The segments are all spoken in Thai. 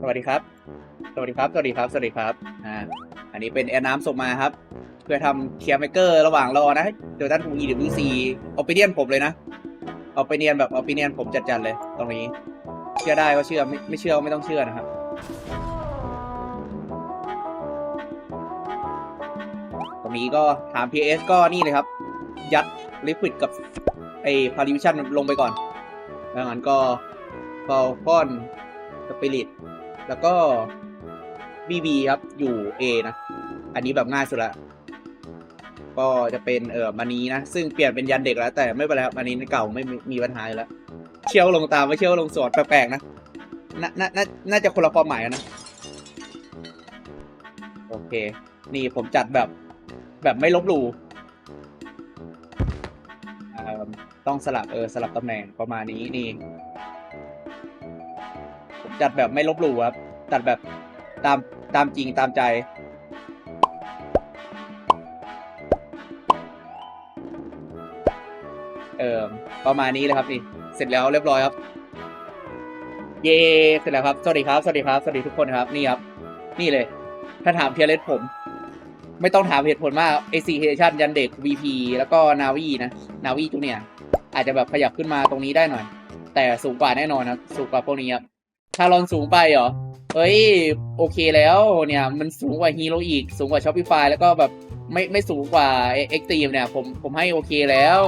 สวัสดีครับ สวัสดีครับ สวัสดีครับ สวัสดีครับ อ่า อันนี้เป็นแอร์น้ำส่งมาครับ เพื่อทำเคียร์เมเกอร์ระหว่างรอนะ โดยท่านทูอีหรือวีซีออปิเนียนผมเลยนะ เออปิเนียนแบบเออปิเนียนผมจัดๆเลย ตรงนี้ เชื่อได้ก็เชื่อ ไม่ไม่เชื่อก็ไม่ต้องเชื่อนะครับตรงนี้ก็ถาม PS ก็นี่เลยครับ ยัดลิควิดกับไอ้พาริวิชันลงไปก่อน แล้วงั้นก็ฟอลคอนสปิริต แล้วก็ BB ครับอยู่ A นะ อันนี้แบบง่ายสุดละก็จะเป็นเออมานี้นะ ซึ่งเปลี่ยนเป็นยันเด็กแล้ว แต่ไม่เป็นไรครับอันนี้เก่าไม่มีปัญหาแล้ว เชี่ยวลงตามไม่เชี่ยวลงสวดแปลกๆนะน่าน่าน่าน่าจะคนละความหมายนะ โอเค นี่ผมจัดแบบ แบบไม่ลบหลู่ต้องสลับเออสลับตำแหน่งประมาณนี้นี่ จัดแบบไม่ลบหลู่ครับจัดแบบตามตามจริงตามใจ เออประมาณนี้เลยครับนี่เสร็จแล้วเรียบร้อยครับ เย่เสร็จแล้วครับ สวัสดีครับ สวัสดีครับ สวัสดีทุกคนครับ นี่ครับ นี่เลย ถ้าถามเทียเลสผม ไม่ต้องถามเหตุผลมาก AC h a t i o n ยันเด็ก VP แล้วก็นาวีนะ นาวีจูเนียอาจจะแบบขยับขึ้นมาตรงนี้ได้หน่อย แต่สูงกว่าแน่นอนนะ สูงกว่าพวกนี้ครับ ถ้ารอนสูงไปเหรอ เฮ้ย โอเคแล้วเนี่ย มันสูงกว่าฮีโร่อีก สูงกว่า Shopify แล้วก็แบบไม่ไม่สูงกว่าเอ็กตีมเนี่ย ผมผมให้โอเคแล้ว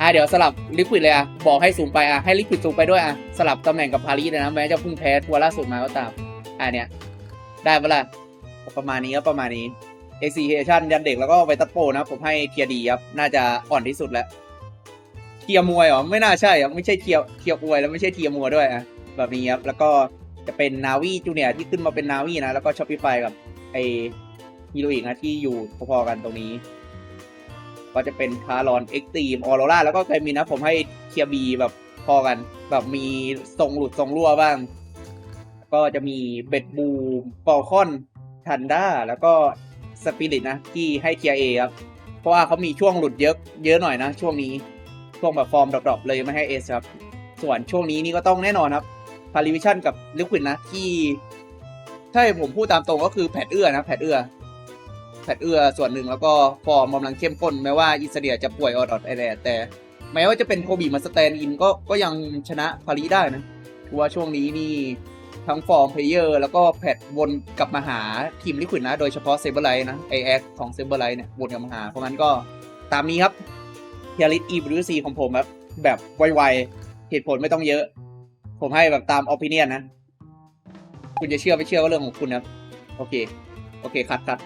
อะเดี๋ยวสลับลิควิดเลยอะ บอกให้สูงไปอะ ให้ลิควิดสูงไปด้วยอะ สลับตำแหน่งกับพารีสเลยนะ แม้จะพิ่งแพ้ทัวร์ล่าสุดมาก็ตาม อะเนี่ย ได้ปะล่ะประมาณนี้ก็ประมาณนี้ a c h a t i o n ยันเด็กแล้วก็ไวตัโปนะผมให้เทียดีครับ น่าจะอ่อนที่สุดแล้วเทียมวยเหรอไม่น่าใช่อะไม่ใช่เทียเทียอวยแล้วไม่ใช่เทียมัวด้วยอะ แบบนี้ครับ แล้วก็จะเป็นนาวีจูเนียที่ขึ้นมาเป็นนาวีนะ แล้วก็ช็อปปี้ไฟกับไอฮีโรอีกนะที่อยู่พอๆกันตรงนี้ ก็จะเป็นคารอนเอ็กตีมออโรราแล้วก็เคยมีนะผมให้เทียบีแบบพอกัน แบบมีทรงหลุดทรงรั่วบ้าง ก็จะมีเบ็ดบูมฟอลคอนทันด้าแล้วก็สปิริตนะที่ให้เทียเอครับ เพราะว่าเขามีช่วงหลุดเยอะเยอะหน่อยนะ ช่วงนี้ช่วงแบบฟอร์มดรอปๆเลยไม่ให้เอสครับ ส่วนช่วงนี้นี่ก็ต้องแน่นอนครับ พาริวิชันกับลิควิดนะที่ถ้าให้ผมพูดตามตรงก็คือแพดเอื้อนะแพดเอื้อแพดเอื้อส่วนหนึ่งแล้วก็ฟอร์มกำลังเข้มข้นแม้ว่าอิสเดียจะป่วยออดอดไอแลดแต่ แม้ว่าจะเป็นโคบีมาสแตนอินก็ก็ยังชนะพาริได้นะถือว่าช่วงนี้นี่ทั้งฟอร์มเพลเยอร์ แล้วก็แพทวนกลับมาหาทีมลิควิดนะ โดยเฉพาะเซเบอร์ไลท์นะไอแอคของเซเบอร์ไลท์เนี่ยวนกลับมาหา เพราะงั้นก็ตามนี้ครับเทียริสอีบริซีของผมครับแบบไวๆเหตุผลไม่ต้องเยอะ ผมให้แบบตามออ i ิเนียนนะ คุณจะเชื่อไม่เชื่อก็เรื่องของคุณนะ โอเค โอเคคัดคัด